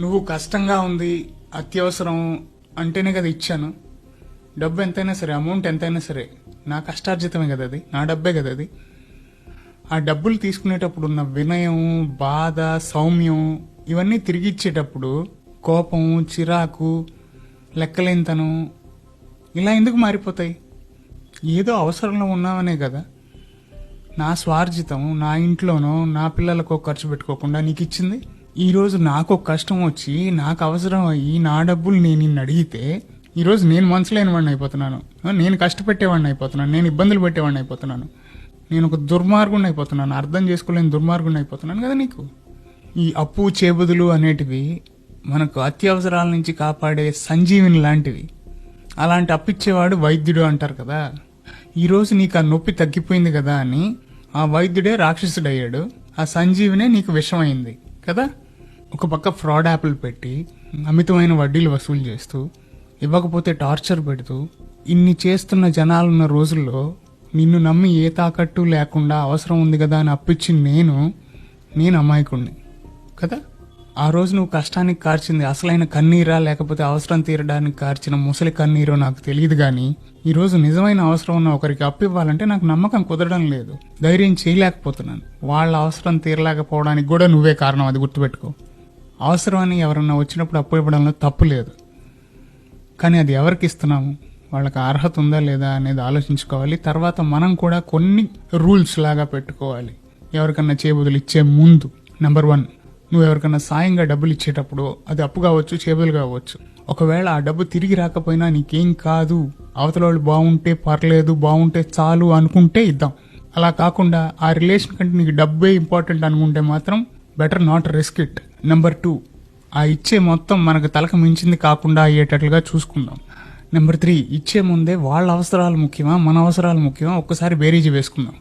నువ్వు కష్టంగా ఉంది అత్యవసరం అంటేనే కదా ఇచ్చాను. డబ్బు ఎంతైనా సరే అమౌంట్ ఎంతైనా సరే నా కష్టార్జితమే కదా అది నా డబ్బే కదా అది. ఆ డబ్బులు తీసుకునేటప్పుడు ఉన్న వినయం బాధ సౌమ్యం ఇవన్నీ తిరిగి ఇచ్చేటప్పుడు కోపం చిరాకు లెక్కలేనితనం ఇలా ఎందుకు మారిపోతాయి? ఏదో అవసరంలో ఉన్నామనే కదా. నా స్వార్జితం నా ఇంట్లోనో నా పిల్లలకో ఖర్చు పెట్టుకోకుండా నీకు ఇచ్చింది? ఈరోజు నాకు ఒక కష్టం వచ్చి నాకు అవసరం అయ్యి నా డబ్బులు నేను నిన్ను అడిగితే ఈరోజు నేను మనసులేని వాడిని అయిపోతున్నాను. నేను కష్టపెట్టేవాడిని అయిపోతున్నాను. నేను ఇబ్బందులు పెట్టేవాడిని అయిపోతున్నాను. నేను ఒక దుర్మార్గుని అయిపోతున్నాను. అర్థం చేసుకోలేని దుర్మార్గుని అయిపోతున్నాను కదా నీకు? ఈ అప్పు చేబుదులు అనేటివి మనకు అత్యవసరాల నుంచి కాపాడే సంజీవిని లాంటివి. అలాంటి అప్పిచ్చేవాడు వైద్యుడు అంటారు కదా. ఈరోజు నీకు ఆ నొప్పి తగ్గిపోయింది కదా అని ఆ వైద్యుడే రాక్షసుడయ్యాడు. ఆ సంజీవినే నీకు విషమైంది కదా? ఒక పక్క ఫ్రాడ్ యాప్లు పెట్టి అమితమైన వడ్డీలు వసూలు చేస్తూ ఇవ్వకపోతే టార్చర్ పెడుతూ ఇన్ని చేస్తున్న జనాలున్న రోజుల్లో నిన్ను నమ్మి ఏ తాకట్టు లేకుండా అవసరం ఉంది కదా అని అప్పించి నేను నేను అమాయకుణ్ణి. కదా? ఆ రోజు నువ్వు కష్టానికి కార్చింది అసలైన కన్నీరా లేకపోతే అవసరం తీరడానికి కార్చిన ముసలి కన్నీరో నాకు తెలియదు కానీ ఈరోజు నిజమైన అవసరం ఉన్న ఒకరికి అప్పు ఇవ్వాలంటే నాకు నమ్మకం కుదరడం లేదు. ధైర్యం చేయలేకపోతున్నాను. వాళ్ళ అవసరం తీరలేకపోవడానికి కూడా నువ్వే కారణం అది గుర్తుపెట్టుకో. అవసరమని ఎవరన్నా వచ్చినప్పుడు అప్పు ఇవ్వడంలో తప్పు లేదు. కానీ అది ఎవరికి ఇస్తున్నాము? వాళ్ళకి అర్హత ఉందా లేదా అనేది ఆలోచించుకోవాలి. తర్వాత మనం కూడా కొన్ని రూల్స్ లాగా పెట్టుకోవాలి. ఎవరికన్నా చేబుదులు ఇచ్చే ముందు నెంబర్ వన్ నువ్వు ఎవరికన్నా సాయంగా డబ్బులు ఇచ్చేటప్పుడు అది అప్పు కావచ్చు చేబులు కావచ్చు. ఒకవేళ ఆ డబ్బు తిరిగి రాకపోయినా నీకేం కాదు. అవతల వాళ్ళు బాగుంటే పర్లేదు బాగుంటే చాలు అనుకుంటే ఇద్దాం. అలా కాకుండా ఆ రిలేషన్ కంటే నీకు డబ్బే ఇంపార్టెంట్ అనుకుంటే మాత్రం better not risk it. Number two ఆ ఇచ్చే మొత్తం మనకు తలకు మించింది కాకుండా అయ్యేటట్లుగా చూసుకుందాం. నెంబర్ త్రీ ఇచ్చే ముందే వాళ్ళ అవసరాలు ముఖ్యమా మన అవసరాలు ముఖ్యమా? ఒక్కసారి బేరీజీ వేసుకుందాం.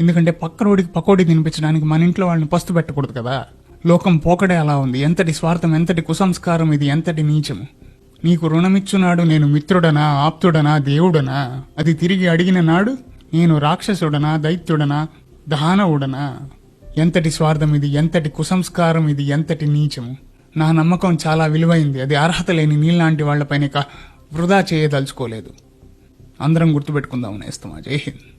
ఎందుకంటే పక్కనోడికి పకోడి తినిపించడానికి మన ఇంట్లో వాళ్ళని పస్తు పెట్టకూడదు కదా. లోకం పోకడే అలా ఉంది. ఎంతటి స్వార్థం ఎంతటి కుసంస్కారం ఇది ఎంతటి నీచము? నీకు రుణమిచ్చునాడు నేను మిత్రుడనా ఆప్తుడనా దేవుడనా? అది తిరిగి అడిగిన నాడు నేను రాక్షసుడనా దైత్యుడనా దానవుడనా ఎంతటి స్వార్థం ఇది ఎంతటి కుసంస్కారం ఇది ఎంతటి నీచము? నా నమ్మకం చాలా విలువైంది. అది అర్హత లేని నీళ్ళలాంటి వాళ్ళపైన ఇక వృధా చేయదలుచుకోలేదు. అందరం గుర్తుపెట్టుకుందాం నేస్తమా. జై హింద్.